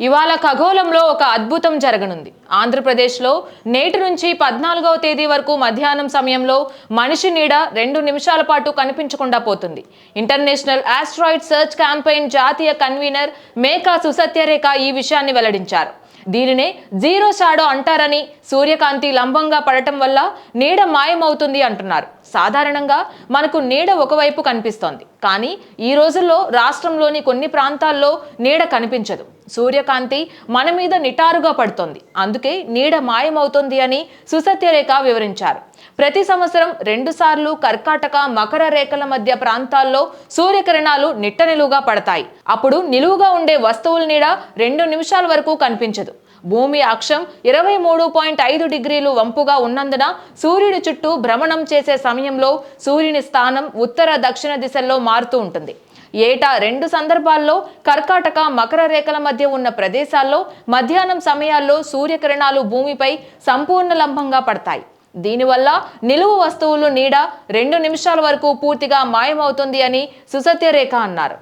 ఇవాళ ఖగోళంలో ఒక అద్భుతం జరగనుంది. ఆంధ్రప్రదేశ్లో నేటి నుంచి పద్నాలుగవ తేదీ వరకు మధ్యాహ్నం సమయంలో మనిషి నీడ రెండు నిమిషాల పాటు కనిపించకుండా పోతుంది. ఇంటర్నేషనల్ ఆస్ట్రాయిడ్ సర్చ్ క్యాంపెయిన్ జాతీయ కన్వీనర్ మేకా సుసత్యరేఖ ఈ విషయాన్ని వెల్లడించారు. దీనినే జీరో షాడో అంటారని సూర్యకాంతి లంబంగా పడటం వల్ల నీడ మాయమవుతుంది అంటున్నారు. సాధారణంగా మనకు నీడ ఒకవైపు కనిపిస్తోంది. కానీ ఈ రోజుల్లో రాష్ట్రంలోని కొన్ని ప్రాంతాల్లో నీడ కనిపించదు. సూర్యకాంతి మన మీద నిటారుగా పడుతోంది. అందుకే నీడ మాయమవుతుంది అని సుసత్యరేఖ వివరించారు. ప్రతి సంవత్సరం రెండుసార్లు కర్కాటక మకర రేఖల మధ్య ప్రాంతాల్లో సూర్యకిరణాలు నిట్ట నిలువుగా పడతాయి. అప్పుడు నిలువుగా ఉండే వస్తువుల నీడ రెండు నిమిషాల వరకు కనిపించదు. భూమి అక్షం ఇరవై మూడు పాయింట్ ఐదు డిగ్రీలు వంపుగా ఉన్నందున సూర్యుడి చుట్టూ భ్రమణం చేసే సమయంలో సూర్యుని స్థానం ఉత్తర దక్షిణ దిశల్లో మారుతూ ఉంటుంది. ఏటా రెండు సందర్భాల్లో కర్కాటక మకర రేఖల మధ్య ఉన్న ప్రదేశాల్లో మధ్యాహ్నం సమయాల్లో సూర్యకిరణాలు భూమిపై సంపూర్ణ లంబంగా పడతాయి. దీనివల్ల నిలువు వస్తువులు నీడ రెండు నిమిషాల వరకు పూర్తిగా మాయమవుతుంది అని సుసత్యరేఖ అన్నారు.